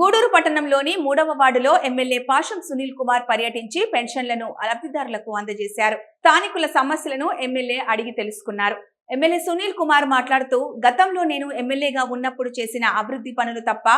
గూడూరు పట్టణంలోని మూడవ వార్డులో ఎమ్మెల్యే పాషం సునీల్ కుమార్ పర్యటించి పెన్షన్లను లబ్ధిదారులకు అందజేశారు. స్థానికుల సమస్యలను ఎమ్మెల్యే అడిగి తెలుసుకున్నారు. ఎమ్మెల్యే సునీల్ కుమార్ మాట్లాడుతూ గతంలో నేను ఎమ్మెల్యేగా ఉన్నప్పుడు చేసిన అభివృద్ధి పనులు తప్ప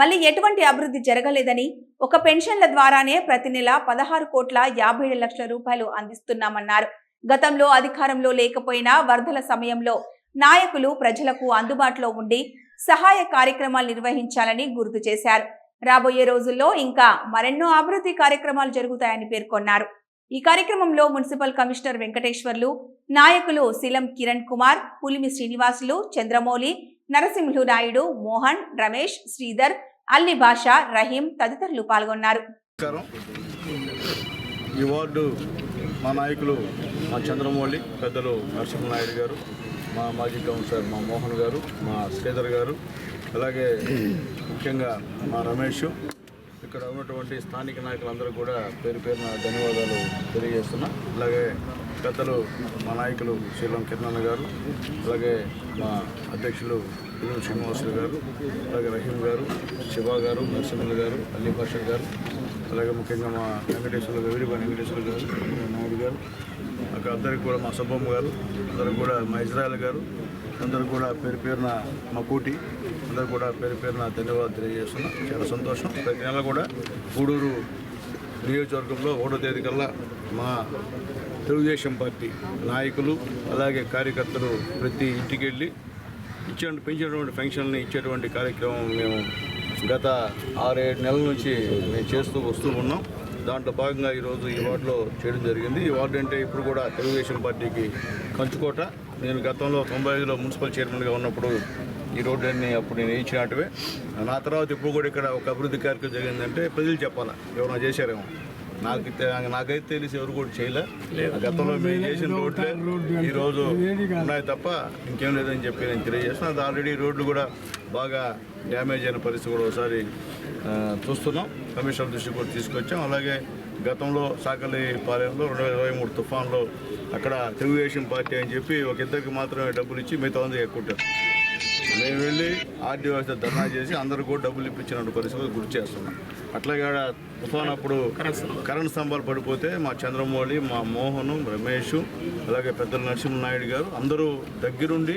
మళ్ళీ ఎటువంటి అభివృద్ధి జరగలేదని ఒక పెన్షన్ల ద్వారానే ప్రతి నెల పదహారు కోట్ల యాభై ఏడు లక్షల రూపాయలు అందిస్తున్నామన్నారు. గతంలో అధికారంలో లేకపోయినా వరదల సమయంలో నాయకులు ప్రజలకు అందుబాటులో ఉండి సహాయ కార్యక్రమాలు నిర్వహించాలని గుర్తు చేశారు. రాబోయే రోజుల్లో ఇంకా మరెన్నో అభివృద్ధి కార్యక్రమాలు జరుగుతాయని పేర్కొన్నారు. ఈ కార్యక్రమంలో మున్సిపల్ కమిషనర్ వెంకటేశ్వర్లు నాయకులు శిలం కిరణ్ కుమార్ పులిమి శ్రీనివాసులు చంద్రమౌళి నరసింహులు నాయుడు మోహన్ రమేష్ శ్రీధర్ అల్లి భాష రహీం తదితరులు పాల్గొన్నారు. ఈ వార్డు మా నాయకులు మా చంద్రమౌళి పెద్దలు నరసింహనాయుడు గారు మా మాజీ కౌన్సిలర్ మా మోహన్ గారు మా శ్రీధర్ గారు అలాగే ముఖ్యంగా మా రమేష్. ఇక్కడ ఉన్నటువంటి స్థానిక నాయకులందరూ కూడా పేరు పేరున ధన్యవాదాలు తెలియజేస్తున్నా. అలాగే పెద్దలు మా నాయకులు శ్రీలం కిరణన్న గారు అలాగే మా అధ్యక్షులు పిల్లలు శ్రీనివాసులు గారు అలాగే రహీం గారు శివ గారు నరసింహులు గారు అల్లీ భాష గారు అలాగే ముఖ్యంగా మా వెంకటేశ్వర గారు వెంకటేశ్వర గారు నాయుడు గారు అందరికి కూడా మా సుబ్బమ్మ గారు అందరూ కూడా మా ఇజ్రాయల్ గారు అందరూ కూడా పేరు పేరున మా కూటి అందరూ కూడా పేరు పేరున ధన్యవాదాలు తెలియజేస్తున్నాం. చాలా సంతోషం. ప్రతి నెల కూడా గూడూరు నియోజకవర్గంలో ఒకటో తేదీ కల్లా మా తెలుగుదేశం పార్టీ నాయకులు అలాగే కార్యకర్తలు ప్రతి ఇంటికి వెళ్ళి ఇచ్చే పెంచినటువంటి ఫంక్షన్ని ఇచ్చేటువంటి కార్యక్రమం మేము గత ఆరేడు నెలల నుంచి మేము చేస్తూ వస్తూ ఉన్నాం. దాంట్లో భాగంగా ఈరోజు ఈ వార్డులో చేయడం జరిగింది. ఈ వార్డు అంటే ఇప్పుడు కూడా తెలుగుదేశం పార్టీకి కంచుకోట. నేను గతంలో తొంభై ఐదులో మున్సిపల్ చైర్మన్గా ఉన్నప్పుడు ఈ రోడ్డుని అప్పుడు నేను వేయించినట్టువే. నా తర్వాత ఇప్పుడు కూడా ఇక్కడ ఒక అభివృద్ధి కార్యక్రమం జరిగిందంటే ప్రజలు చెప్పాలా ఎవరైనా చేశారేమో. నాకు నాకైతే తెలిసి ఎవరు కూడా చేయలే. గతంలో మేము చేసిన రోడ్లే ఈ రోజు ఉన్నాయి తప్ప ఇంకేం లేదని చెప్పి నేను తెలియజేస్తున్నాను అది ఆల్రెడీ రోడ్లు కూడా బాగా డ్యామేజ్ అయిన పరిస్థితి కూడా ఒకసారి చూస్తున్నాం. కమిషనర్ దృష్టికి కూడా తీసుకొచ్చాం. అలాగే గతంలో సాకలి పాలెంలో రెండు వేల ఇరవై మూడు తుఫాన్లో అక్కడ తెలుగుదేశం పార్టీ అని చెప్పి ఒక ఇద్దరికి మాత్రమే డబ్బులు ఇచ్చి మిగతా మంది ఎక్కుంటారు మేము వెళ్ళి ఆర్డీఓ ధర్నా చేసి అందరూ కూడా డబ్బులు ఇప్పించినట్టు పరిస్థితి గుర్తు చేస్తున్నాం. అట్లాగే తుఫాన్ అప్పుడు కరెంట్ స్తంభాలు. పడిపోతే మా చంద్రమౌళి మా మోహను రమేష్ అలాగే పెద్దల నరసింహనాయుడు గారు అందరూ దగ్గరుండి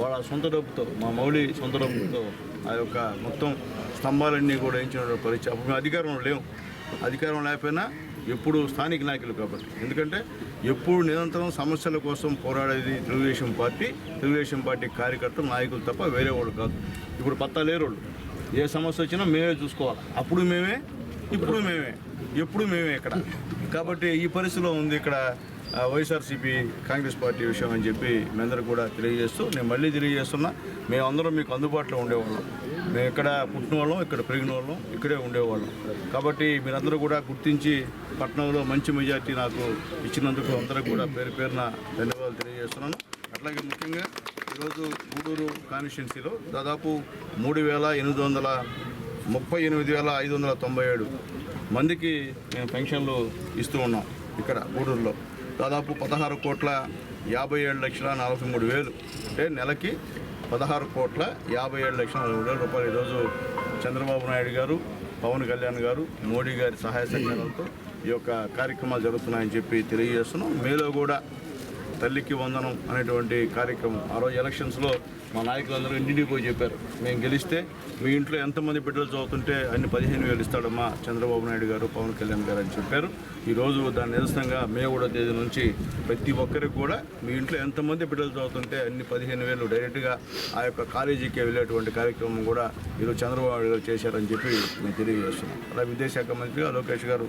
వాళ్ళ సొంత డబ్బుతో మా మౌళి సొంత డబ్బుతో ఆ యొక్క మొత్తం స్తంభాలన్నీ కూడా వేయించిన పరిస్థితి. అప్పుడు మేము అధికారంలో లేవు అధికారం లేకపోయినా ఎప్పుడు స్థానిక నాయకులు కాబట్టి. ఎందుకంటే ఎప్పుడు నిరంతరం సమస్యల కోసం పోరాడేది తెలుగుదేశం పార్టీ. తెలుగుదేశం పార్టీ కార్యకర్తలు నాయకులు తప్ప వేరే వాళ్ళు కాదు. ఇప్పుడు పత్తా లేరు వాళ్ళు. ఏ సమస్య వచ్చినా మేమే చూసుకోవాలి. అప్పుడు మేమే ఇప్పుడు మేమే ఎప్పుడు మేమే ఇక్కడ. కాబట్టి ఈ పరిస్థితిలో ఉంది ఇక్కడ వైఎస్ఆర్సీపీ కాంగ్రెస్ పార్టీ విషయం అని చెప్పి మేందరూ కూడా తెలియజేస్తూ నేను మళ్ళీ తెలియజేస్తున్నా. మేమందరం మీకు అందుబాటులో ఉండేవాళ్ళం. మేము ఇక్కడ పుట్టిన వాళ్ళం ఇక్కడ పెరిగిన వాళ్ళం ఇక్కడే ఉండేవాళ్ళం. కాబట్టి మీరందరూ కూడా గుర్తించి పట్టణంలో మంచి మెజార్టీ నాకు ఇచ్చినందుకు అందరూ కూడా పేరు పేరున ధన్యవాదాలు తెలియజేస్తున్నాను. అట్లాగే ముఖ్యంగా ఈరోజు గూడూరు కాన్స్టిట్యున్సీలో దాదాపు మూడు వేల ఎనిమిది వందల ముప్పై ఎనిమిది వేల ఐదు వందల తొంభై ఏడు మందికి మేము పెన్షన్లు ఇస్తూ ఉన్నాం ఇక్కడ గూడూరులో. దాదాపు పదహారు కోట్ల యాభై ఏడు లక్షల నలభై మూడు వేలు అంటే నెలకి పదహారు కోట్ల యాభై ఏడు లక్షల నలభై మూడు వేల రూపాయలు ఈరోజు చంద్రబాబు నాయుడు గారు పవన్ కళ్యాణ్ గారు మోడీ గారి సహాయ సహకారాలతో ఈ యొక్క కార్యక్రమాలు జరుగుతున్నాయని చెప్పి తెలియజేస్తున్నాం. మేలో కూడా తల్లికి వందనం అనేటువంటి కార్యక్రమం. ఆ రోజు ఎలక్షన్స్లో మా నాయకులందరూ ఇంటింటికి పోయి చెప్పారు. మేము గెలిస్తే మీ ఇంట్లో ఎంతమంది బిడ్డలు చదువుతుంటే అన్ని పదిహేను వేలు ఇస్తాడమ్మా చంద్రబాబు నాయుడు గారు పవన్ కళ్యాణ్ గారు అని చెప్పారు. ఈరోజు దాని నిరసనంగా మే కూడా తేదీ నుంచి ప్రతి ఒక్కరికి కూడా మీ ఇంట్లో ఎంతమంది బిడ్డలు చదువుతుంటే అన్ని పదిహేను వేలు డైరెక్ట్గా ఆ యొక్క కాలేజీకి వెళ్ళేటువంటి కార్యక్రమం కూడా ఈరోజు చంద్రబాబు నాయుడు గారు చేశారని చెప్పి మేము తెలియజేస్తున్నాం అలా విదేశాఖ మంత్రిగా లోకేష్ గారు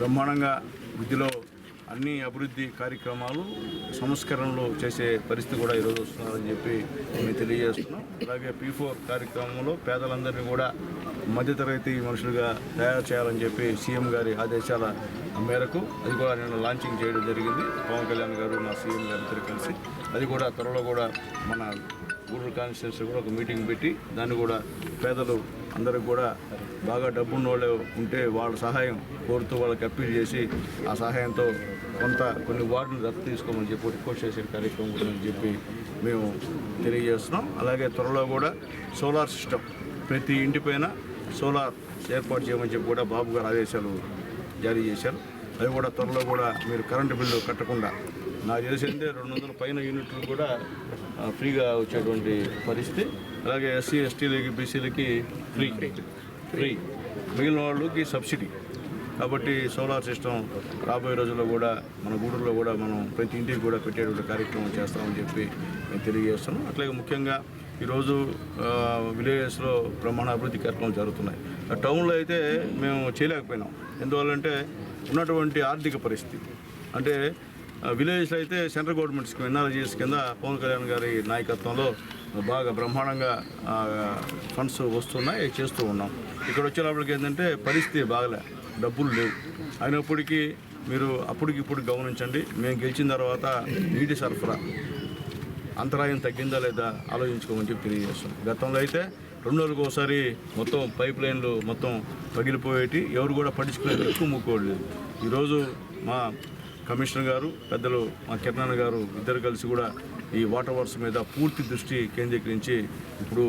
బ్రహ్మాండంగా విద్యలో అన్ని అభివృద్ధి కార్యక్రమాలు సంస్కరణలు చేసే పరిస్థితి కూడా ఈరోజు వస్తున్నారని చెప్పి మేము తెలియజేస్తున్నాం. అలాగే పీ ఫోర్ కార్యక్రమంలో పేదలందరినీ కూడా మధ్యతరగతి మనుషులుగా తయారు చేయాలని చెప్పి సీఎం గారి ఆదేశాల మేరకు అది కూడా నేను లాంచింగ్ చేయడం జరిగింది. పవన్ కళ్యాణ్ గారు మా సీఎం గారి కలిసి అది కూడా త్వరలో కూడా మన గూడూరు కాన్స్టిట్యూన్సీ కూడా ఒక మీటింగ్ పెట్టి దాన్ని కూడా పేదలు అందరికి కూడా బాగా డబ్బున్న వాళ్ళు ఉంటే వాళ్ళ సహాయం కోరుతూ వాళ్ళకి అప్పీల్ చేసి ఆ సహాయంతో కొంత కొన్ని వార్డులు దత్తు తీసుకోమని చెప్పి రిక్వెస్ట్ చేసే కార్యక్రమం కూడా అని చెప్పి మేము తెలియజేస్తున్నాం. అలాగే త్వరలో కూడా సోలార్ సిస్టమ్ ప్రతి ఇంటిపైన సోలార్ ఏర్పాటు చేయమని చెప్పి కూడా బాబు గారు ఆదేశాలు జారీ చేశారు. అవి కూడా త్వరలో కూడా మీరు కరెంటు బిల్లు కట్టకుండా నాకు తెలిసిందే రెండు వందల పైన యూనిట్లు కూడా ఫ్రీగా వచ్చేటువంటి పరిస్థితి. అలాగే ఎస్సీ ఎస్టీలకి బీసీలకి ఫ్రీ ఫ్రీ మిగిలిన వాళ్ళకి సబ్సిడీ. కాబట్టి సోలార్ సిస్టమ్ రాబోయే రోజుల్లో కూడా మన గూడూరులో కూడా మనం ప్రతి ఇంటికి కూడా పెట్టేటువంటి కార్యక్రమం చేస్తామని చెప్పి నేను తెలియజేస్తున్నాం అట్లాగే ముఖ్యంగా ఈరోజు విలేజెస్లో బ్రహ్మాండ అభివృద్ధి కార్యక్రమాలు జరుగుతున్నాయి. టౌన్లో అయితే మేము చేయలేకపోయినాం. ఎందువల్లంటే ఉన్నటువంటి ఆర్థిక పరిస్థితి. అంటే ఆ, విలేజ్లో అయితే సెంట్రల్ గవర్నమెంట్ స్కీమ్ ఎన్ఆర్జీఎస్ కింద పవన్ కళ్యాణ్ గారి నాయకత్వంలో బాగా బ్రహ్మాండంగా ఫండ్స్ వస్తున్నాయి చేస్తూ ఉన్నాం. ఇక్కడ వచ్చేటప్పటికి ఏంటంటే పరిస్థితి బాగలే. డబ్బులు లేవు. అయినప్పటికీ మీరు అప్పటికి ఇప్పుడు గమనించండి. మేము గెలిచిన తర్వాత నీటి సరఫరా అంతరాయం తగ్గిందా లేదా ఆలోచించుకోమని చెప్పి తెలియజేస్తాం గతంలో అయితే రెండు రోజులకు ఒకసారి మొత్తం పైప్ లైన్లు మొత్తం పగిలిపోయేటి ఎవరు కూడా పట్టించుకునేది ఎక్కువ ముక్కోలేదు ఈరోజు మా కమిషనర్ గారు పెద్దలు మా కిరణ్ గారు ఇద్దరు కలిసి కూడా ఈ వాటర్ వర్క్స్ మీద పూర్తి దృష్టి కేంద్రీకరించి ఇప్పుడు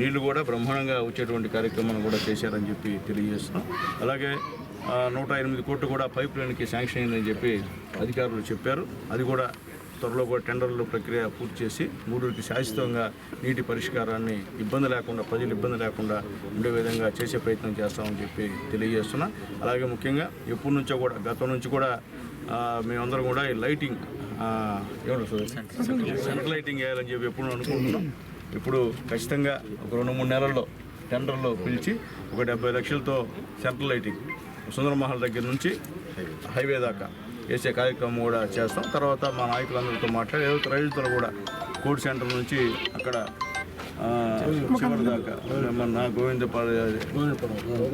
నీళ్ళు కూడా బ్రహ్మాండంగా వచ్చేటువంటి కార్యక్రమాన్ని కూడా చేశారని చెప్పి తెలియజేస్తున్నాం. అలాగే నూట ఎనిమిది కోట్లు కూడా పైప్ లైన్కి శాంక్షన్ అయిందని చెప్పి అధికారులు చెప్పారు. అది కూడా త్వరలో కూడా టెండర్లు ప్రక్రియ పూర్తి చేసి మూడుకి శాశ్వతంగా నీటి పరిష్కారాన్ని ఇబ్బంది లేకుండా ప్రజలు ఇబ్బంది లేకుండా ఉండే విధంగా చేసే ప్రయత్నం చేస్తామని చెప్పి తెలియజేస్తున్నా. అలాగే ముఖ్యంగా ఎప్పటి నుంచో కూడా గతం నుంచి కూడా మేమందరం కూడా ఈ లైటింగ్ ఏమంటారు? సెంట్రల్ లైటింగ్ వేయాలని చెప్పి ఎప్పుడు అనుకుంటున్నాం. ఇప్పుడు ఖచ్చితంగా ఒక రెండు మూడు నెలల్లో టెండర్లు పిలిచి ఒక డెబ్బై లక్షలతో సెంట్రల్ లైటింగ్ సుందరమహల్ దగ్గర నుంచి హైవే దాకా వేసే కార్యక్రమం కూడా చేస్తాం. తర్వాత మా నాయకులందరితో మాట్లాడి ఏదో రైతులతో కూడా కోడ్ సెంటర్ నుంచి అక్కడ చివరి దాకా మన గోవిందపాడు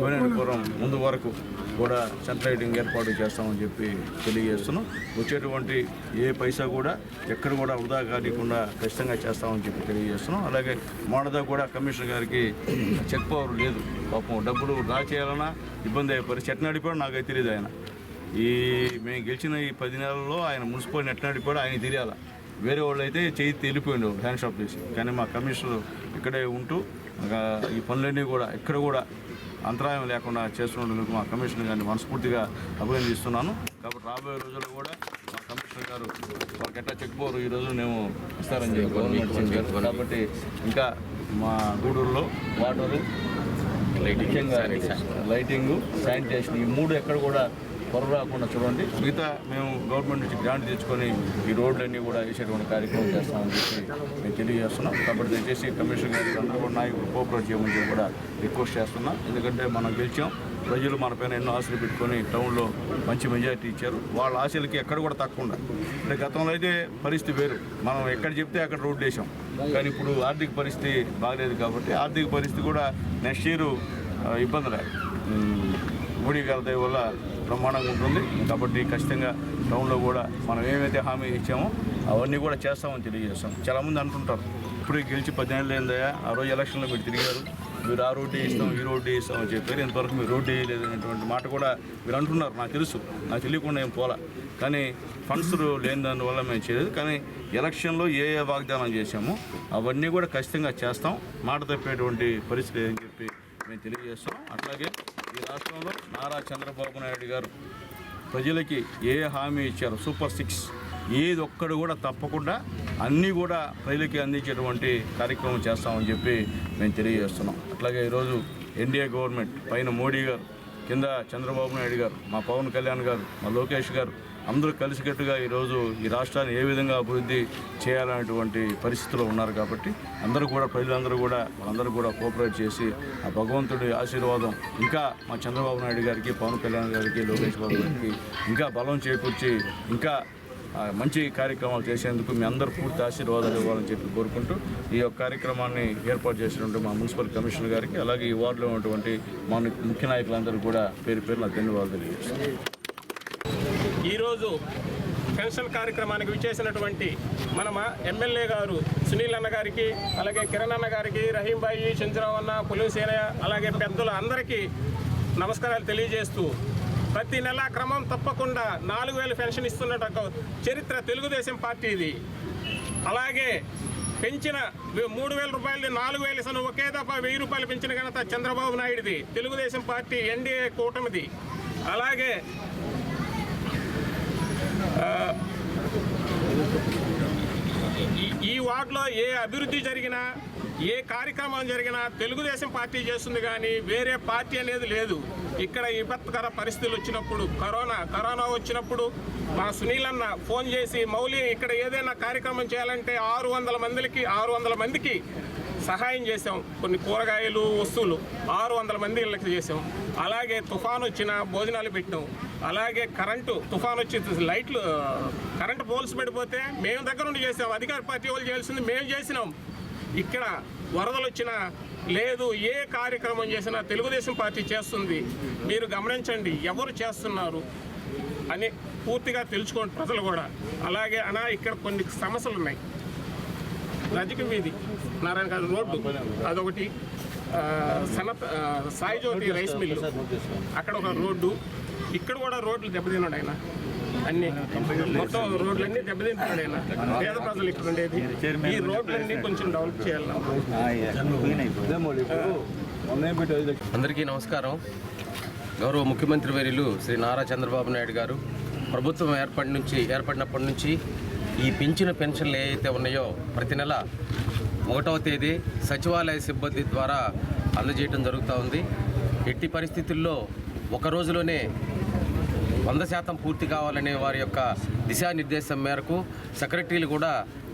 గోవిందపురం ముందు వరకు కూడా సెంటర్ లైటింగ్ ఏర్పాటు చేస్తామని చెప్పి తెలియజేస్తున్నాం. వచ్చేటువంటి ఏ పైసా కూడా ఎక్కడ కూడా వృధా కానికుండా ఖచ్చితంగా చేస్తామని చెప్పి తెలియజేస్తున్నాం. అలాగే మోడదా కూడా కమిషనర్ గారికి చెక్ పవర్ లేదు. పాపం డబ్బులు డ్రా చేయాలన్నా ఇబ్బంది అయ్యే పరిస్థితి ఎట్లా నాకు నాకైతే తెలియదు ఆయన. ఈ మేము గెలిచిన ఈ పది నెలల్లో ఆయన మున్సిపల్ ఎట్లా నడిపాడో ఆయన తెలియాల. వేరే వాళ్ళు అయితే చేయి తెలిపోయిండు హ్యాండ్ షాప్ చేసి. కానీ మా కమిషనర్ ఇక్కడే ఉంటూ ఆ, ఈ పనులన్నీ కూడా ఎక్కడ కూడా అంతరాయం లేకుండా చేస్తున్నందుకు మా కమిషనర్ గారిని మనస్ఫూర్తిగా అభినందిస్తున్నాను కాబట్టి రాబోయే రోజుల్లో కూడా మా కమిషనర్ గారు వాళ్ళకి ఎట్లా చెక్ పోరు ఈ మేము ఇస్తారని చెప్పి గవర్నమెంట్ చెప్పారు కాబట్టి ఇంకా మా గూడూరులో వాటరు ముఖ్యంగా లైటింగ్ శానిటేషన్ ఈ మూడు ఎక్కడ కూడా పొర రాకుండా చూడండి. మిగతా మేము గవర్నమెంట్ నుంచి గ్రాంట్ తెచ్చుకొని ఈ రోడ్లన్నీ కూడా వేసేటువంటి కార్యక్రమం చేస్తామని చెప్పి మేము తెలియజేస్తున్నాం. కాబట్టి దయచేసి కమిషనర్ గారికి అందరూ కూడా నాయకులు కోఆపరేట్ చేయమని చెప్పి కూడా రిక్వెస్ట్ చేస్తున్నాం. ఎందుకంటే మనం గెలిచాం. ప్రజలు మన పైన ఎన్నో ఆశలు పెట్టుకొని టౌన్లో మంచి మెజారిటీ ఇచ్చారు. వాళ్ళ ఆశలకి ఎక్కడ కూడా తక్కువ అంటే గతంలో అయితే పరిస్థితి వేరు. మనం ఎక్కడ చెప్తే అక్కడ రోడ్డు వేసాం. కానీ ఇప్పుడు ఆర్థిక పరిస్థితి బాగలేదు కాబట్టి ఆర్థిక పరిస్థితి కూడా నెక్స్ట్ ఇయర్ ఇబ్బందులే. గుడి గారి దయ వల్ల బ్రహ్మాండంగా ఉంటుంది. కాబట్టి ఖచ్చితంగా టౌన్లో కూడా మనం ఏమైతే హామీ ఇచ్చామో అవన్నీ కూడా చేస్తామని తెలియజేస్తాం. చాలామంది అంటుంటారు ఇప్పుడు గెలిచి పద్దెనిమిది అయిందయ్యా ఆ రోజు ఎలక్షన్లో మీరు తిరిగారు మీరు ఆ రోడ్డు ఇస్తాం ఈ రోడ్డు ఇస్తాం అని చెప్పారు. ఇంతవరకు మీరు రోడ్డు వేయలేదు అనేటువంటి మాట కూడా మీరు అంటున్నారు. నాకు తెలుసు నాకు తెలియకుండా ఏం పోలా. కానీ ఫండ్స్ లేని దానివల్ల మేము చేయలేదు. కానీ ఎలక్షన్లో ఏ ఏ వాగ్దానం చేశామో అవన్నీ కూడా ఖచ్చితంగా చేస్తాం. మాట తప్పేటువంటి పరిస్థితి అని చెప్పి మేము తెలియజేస్తాం అట్లాగే ఈ రాష్ట్రంలో నారా చంద్రబాబు నాయుడు గారు ప్రజలకి ఏ హామీ ఇచ్చారు? సూపర్ సిక్స్ ఏది ఒక్కడు కూడా తప్పకుండా అన్నీ కూడా ప్రజలకి అందించేటువంటి కార్యక్రమం చేస్తామని చెప్పి మేము తెలియజేస్తున్నాం. అట్లాగే ఈరోజు ఎన్డీఏ గవర్నమెంట్ పైన మోడీ గారు కింద చంద్రబాబు నాయుడు గారు మా పవన్ కళ్యాణ్ గారు మా లోకేష్ గారు అందరూ కలిసికట్టుగా ఈరోజు ఈ రాష్ట్రాన్ని ఏ విధంగా అభివృద్ధి చేయాలనేటువంటి పరిస్థితిలో ఉన్నారు కాబట్టి అందరూ కూడా ప్రజలందరూ కూడా వాళ్ళందరూ కూడా కోఆపరేట్ చేసి ఆ భగవంతుడి ఆశీర్వాదం ఇంకా మా చంద్రబాబు నాయుడు గారికి పవన్ కళ్యాణ్ గారికి లోకేష్ బాబు గారికి ఇంకా బలం చేకూర్చి ఇంకా మంచి కార్యక్రమాలు చేసేందుకు మీ అందరూ పూర్తి ఆశీర్వాదాలు ఇవ్వాలని చెప్పి కోరుకుంటూ ఈ యొక్క కార్యక్రమాన్ని ఏర్పాటు చేసినటువంటి మా మున్సిపల్ కమిషనర్ గారికి అలాగే ఈ వార్డులో ఉన్నటువంటి మా ముఖ్య నాయకులందరూ కూడా పేరు పేరు నాకు ధన్యవాదాలు తెలియజేస్తున్నాను. ఈరోజు పెన్షన్ కార్యక్రమానికి విచ్చేసినటువంటి మన ఎమ్మెల్యే గారు సునీల్ అన్న గారికి అలాగే కిరణ్ అన్న గారికి రహీంబాయి చంద్రరావు అన్న పులిసేనయ్య అలాగే పెద్దలు అందరికీ నమస్కారాలు తెలియజేస్తూ ప్రతి నెల క్రమం తప్పకుండా నాలుగు వేలు పెన్షన్ ఇస్తున్నట్టు చరిత్ర తెలుగుదేశం పార్టీది అలాగే పెంచిన మూడు వేల రూపాయలు నాలుగు వేలు ఇస్తాను ఒకే దఫా వెయ్యి రూపాయలు పెంచిన ఘనత చంద్రబాబు నాయుడిది. తెలుగుదేశం పార్టీ ఎన్డీఏ కూటమిది. అలాగే ఈ- వార్డులో ఏ అభివృద్ధి జరిగినా ఏ కార్యక్రమం జరిగినా తెలుగుదేశం పార్టీ చేస్తుంది కానీ వేరే పార్టీ అనేది లేదు. ఇక్కడ విపత్కర పరిస్థితులు వచ్చినప్పుడు కరోనా కరోనా వచ్చినప్పుడు మా సునీల్ అన్న ఫోన్ చేసి మౌలి ఇక్కడ ఏదైనా కార్యక్రమం చేయాలంటే ఆరు వందల మందికి ఆరు వందల మందికి సహాయం చేసాం కొన్ని కూరగాయలు వస్తువులు ఆరు వందల మంది ఇళ్ళకి చేసాం అలాగే తుఫాన్ వచ్చిన భోజనాలు పెట్టాం. అలాగే కరెంటు తుఫాన్ వచ్చి లైట్లు కరెంటు పోల్స్ పడిపోతే మేము దగ్గర నుండి చేసాం అధికార పార్టీ వాళ్ళు చేయాల్సింది మేము చేసినాం. ఇక్కడ వరదలు వచ్చినా లేదు ఏ కార్యక్రమం చేసినా తెలుగుదేశం పార్టీ చేస్తుంది. మీరు గమనించండి ఎవరు చేస్తున్నారు అని పూర్తిగా తెలుసుకోండి ప్రజలు కూడా. అలాగే అనా ఇక్కడ కొన్ని సమస్యలు ఉన్నాయి. రజక వీధి నారాయణ గారి రోడ్డు. అదొకటి. ఆ, సనత్ ఆ, సాయి జ్యోతి రైస్ మిల్లు. అక్కడ ఒక రోడ్డు. ఇక్కడ కూడా రోడ్లు దెబ్బతిన్నాడు ఆయన. అన్ని. మొత్తం రోడ్లన్నీ దెబ్బతింటున్నాడు ఆయన. పేద ప్రజలు ఇక్కడ ఉండేది. ఈ రోడ్లన్నీ కొంచెం డెవలప్ చేయాలి మౌలి. అందరికీ నమస్కారం. గౌరవ ముఖ్యమంత్రి వర్యులు శ్రీ నారా చంద్రబాబు నాయుడు గారు. ప్రభుత్వం ఏర్పడి నుంచి ఏర్పడినప్పటి నుంచి ఈ పెంచిన పెన్షన్లు ఏవైతే ఉన్నాయో ప్రతి నెల ఒకటవ తేదీ సచివాలయ సిబ్బంది ద్వారా అందజేయడం జరుగుతూ ఉంది. ఎట్టి పరిస్థితుల్లో ఒక రోజులోనే వంద శాతం పూర్తి కావాలనే వారి యొక్క దిశానిర్దేశం మేరకు సెక్రటరీలు కూడా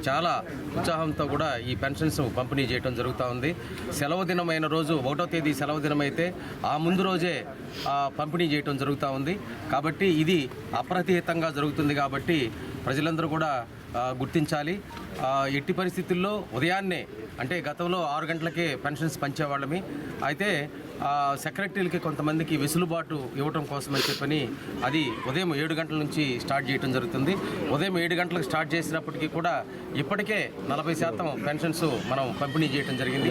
చాలా ఉత్సాహంతో కూడా ఈ పెన్షన్స్ పంపిణీ చేయడం జరుగుతూ ఉంది. సెలవు దినమైన రోజు ఒకటో తేదీ సెలవు దినం అయితే ఆ ముందు రోజే ఆ, పంపిణీ చేయడం జరుగుతూ ఉంది. కాబట్టి ఇది అప్రతిహితంగా జరుగుతుంది కాబట్టి ప్రజలందరూ కూడా గుర్తించాలి. ఎట్టి పరిస్థితుల్లో ఉదయాన్నే అంటే గతంలో ఆరు గంటలకే పెన్షన్స్ పంచేవాళ్ళమి. అయితే సెక్రటరీలకి కొంతమందికి వెసులుబాటు ఇవ్వటం కోసమని చెప్పని అది ఉదయం ఏడు గంటల నుంచి స్టార్ట్ చేయడం జరుగుతుంది. ఉదయం ఏడు గంటలకు స్టార్ట్ చేసినప్పటికీ కూడా ఇప్పటికే నలభై శాతం పెన్షన్స్ మనం పంపిణీ చేయడం జరిగింది.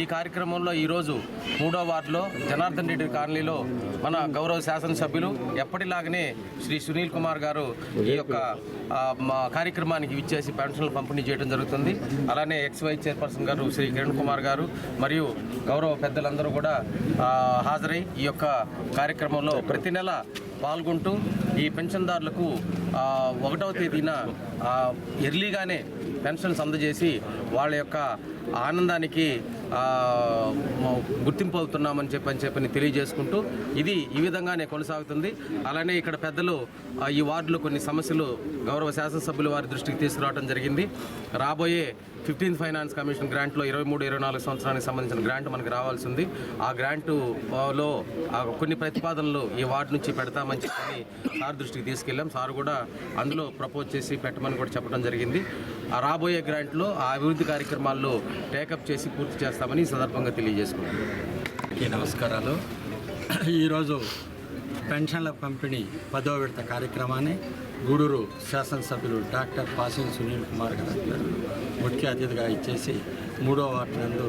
ఈ కార్యక్రమంలో ఈరోజు మూడో వార్డులో జనార్దన్ రెడ్డి కాలనీలో మన గౌరవ శాసనసభ్యులు ఎప్పటిలాగనే శ్రీ సునీల్ కుమార్ గారు ఈ యొక్క మా కార్యక్రమానికి విచ్చేసి పెన్షన్లు పంపిణీ చేయడం జరుగుతుంది. అలానే ఎక్స్వై చైర్పర్సన్ గారు శ్రీ కిరణ్ కుమార్ గారు మరియు గౌరవ పెద్దలందరూ కూడా హాజరై ఈ యొక్క కార్యక్రమంలో ప్రతి నెల పాల్గొంటూ ఈ పెన్షన్దారులకు ఒకటవ తేదీన ఎర్లీగానే పెన్షన్స్ అందజేసి వాళ్ళ యొక్క ఆనందానికి గుర్తింపు అవుతున్నామని చెప్పని చెప్పని తెలియజేసుకుంటూ ఇది ఈ విధంగానే కొనసాగుతుంది. అలానే ఇక్కడ పెద్దలు ఈ వార్డులో కొన్ని సమస్యలు గౌరవ శాసనసభ్యులు వారి దృష్టికి తీసుకురావడం జరిగింది. రాబోయే ఫిఫ్టీన్త్ ఫైనాన్స్ కమిషన్ గ్రాంట్లో ఇరవై మూడు ఇరవై నాలుగు సంవత్సరానికి సంబంధించిన గ్రాంట్ మనకు రావాల్సి ఉంది ఆ గ్రాంటు లో కొన్ని ప్రతిపాదనలు ఈ వార్డు నుంచి పెడతామని చెప్పి సార్ దృష్టికి తీసుకెళ్ళాం. సార్ కూడా అందులో ప్రపోజ్ చేసి పెట్టమని కూడా చెప్పడం జరిగింది. ఆ రాబోయే గ్రాంట్లో ఆ అభివృద్ధి కార్యక్రమాల్లో టేకప్ చేసి పూర్తి చేస్తామని సందర్భంగా తెలియజేసుకున్నాను నమస్కారాలు. ఈరోజు పెన్షన్ల పంపిణీ పదో విడత కార్యక్రమాన్ని గూడూరు శాసనసభ్యులు డాక్టర్ పాసిం సునీల్ కుమార్ గారు ముఖ్య అతిథిగా ఇచ్చేసి మూడో వార్డు నందు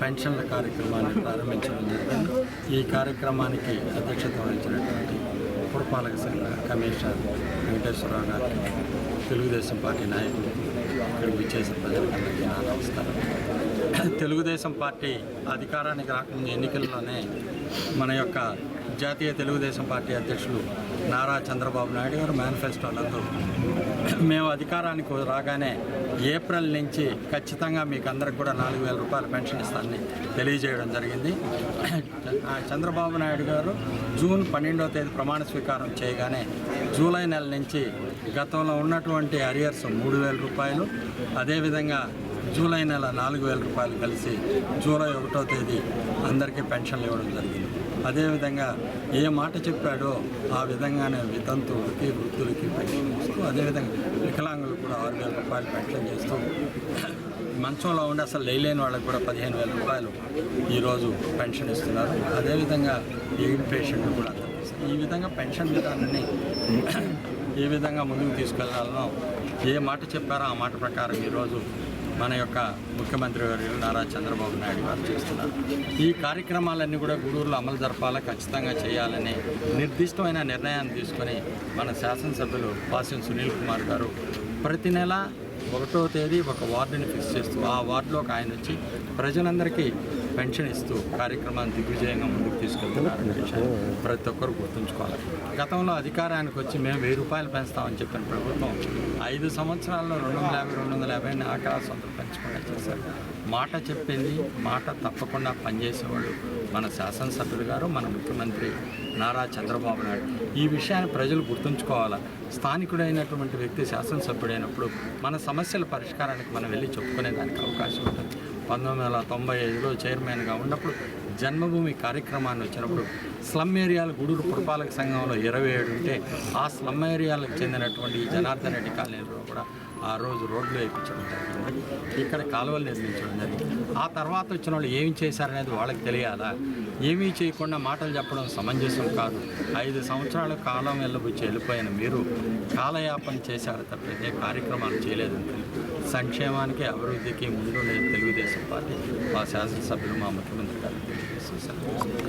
పెన్షన్ల కార్యక్రమాన్ని ప్రారంభించడం జరిగింది. ఈ కార్యక్రమానికి అధ్యక్షత వహించినటువంటి పురపాలక సంఘ కమిషనర్ వెంకటేశ్వరరావు గారికి తెలుగుదేశం పార్టీ నాయకులు ఇక్కడికి విచ్చేసిన ప్రజలందరికీ నా నమస్కారం తెలుగుదేశం పార్టీ అధికారానికి రాకముందు ఎన్నికల్లోనే మన యొక్క జాతీయ తెలుగుదేశం పార్టీ అధ్యక్షులు నారా చంద్రబాబు నాయుడు గారు మేనిఫెస్టోలందు మేము అధికారానికి రాగానే ఏప్రిల్ నుంచి ఖచ్చితంగా మీకు అందరికి కూడా నాలుగు వేల రూపాయల పెన్షన్ ఇస్తానని తెలియజేయడం జరిగింది. ఆ చంద్రబాబు నాయుడు గారు జూన్ పన్నెండవ తేదీ ప్రమాణ స్వీకారం చేయగానే జూలై నెల నుంచి గతంలో ఉన్నటువంటి అరియర్స్ మూడు వేల రూపాయలు అదేవిధంగా జూలై నెల నాలుగు వేల రూపాయలు కలిసి జూలై ఒకటో తేదీ అందరికీ పెన్షన్లు ఇవ్వడం జరిగింది. అదేవిధంగా ఏ మాట చెప్పాడో ఆ విధంగానే వితంతువులకి వృద్ధులకి పెన్షన్ ఇస్తూ అదేవిధంగా వికలాంగులకు కూడా ఆరు వేల రూపాయలు పెన్షన్ చేస్తూ మంచంలో ఉండి అసలు లేలేని వాళ్ళకి కూడా పదిహేను వేల రూపాయలు ఈరోజు పెన్షన్ ఇస్తున్నారు. అదేవిధంగా ఈ పేషెంట్లు కూడా ఈ విధంగా పెన్షన్ విధానాన్ని ఏ విధంగా ముందుకు తీసుకెళ్ళాలనో ఏ మాట చెప్పారో ఆ మాట ప్రకారం ఈరోజు మన యొక్క ముఖ్యమంత్రి వర్యులు నారా చంద్రబాబు నాయుడు గారు చేస్తున్నారు. ఈ కార్యక్రమాలన్నీ కూడా గూడూరులో అమలు జరపాలా ఖచ్చితంగా చేయాలని నిర్దిష్టమైన నిర్ణయాన్ని తీసుకొని మన శాసనసభ్యులు పాసిం సునీల్ కుమార్ గారు ప్రతి నెల ఒకటో తేదీ ఒక వార్డుని ఫిక్స్ చేస్తూ ఆ వార్డులో ఒక ఆయన వచ్చి ప్రజలందరికీ పెన్షన్ ఇస్తూ కార్యక్రమాన్ని దిగ్విజయంగా ముందుకు తీసుకెళ్తున్నారనే విషయాన్ని ప్రతి ఒక్కరు గుర్తుంచుకోవాలి. గతంలో అధికారానికి వచ్చి మేము వెయ్యి రూపాయలు పెంచుతామని చెప్పిన ప్రభుత్వం ఐదు సంవత్సరాల్లో రెండు వందల యాభై రెండు వందల యాభై ఆకరా సొంతం పెంచకుండా చేశారు. మాట చెప్పింది మాట తప్పకుండా పనిచేసేవాడు మన శాసనసభ్యులు గారు మన ముఖ్యమంత్రి నారా చంద్రబాబు నాయుడు. ఈ విషయాన్ని ప్రజలు గుర్తుంచుకోవాలా? స్థానికుడైనటువంటి వ్యక్తి శాసనసభ్యుడైనప్పుడు మన సమస్యల పరిష్కారానికి మనం వెళ్ళి చెప్పుకునే దానికి అవకాశం ఉంటుంది. పంతొమ్మిది వందల తొంభై ఐదులో చైర్మన్గా ఉన్నప్పుడు జన్మభూమి కార్యక్రమాన్ని వచ్చినప్పుడు స్లమ్ ఏరియాలు గూడూరు పురపాలక సంఘంలో ఇరవై ఏడు ఉంటే ఆ స్లమ్ ఏరియాలకు చెందినటువంటి జనార్దన్ రెడ్డి కాలనీలో కూడా ఆ రోజు రోడ్లు వేయించడం జరిగింది. ఇక్కడ కాలువలు నిర్మించడం జరిగింది. ఆ తర్వాత వచ్చిన వాళ్ళు ఏమి చేశారనేది వాళ్ళకి తెలియాలా? ఏమీ చేయకుండా మాటలు చెప్పడం సమంజసం కాదు. ఐదు సంవత్సరాల కాలం వెళ్ళబుచ్చి వెళ్ళిపోయిన మీరు కాలయాపన చేశారు తప్పితే కార్యక్రమాలు చేయలేదని సంక్షేమానికి అభివృద్ధికి ముందుండే తెలుగుదేశం పార్టీ మా శాసనసభ్యులు మా ముఖ్యమంత్రి గారు తెలియజేస్తారు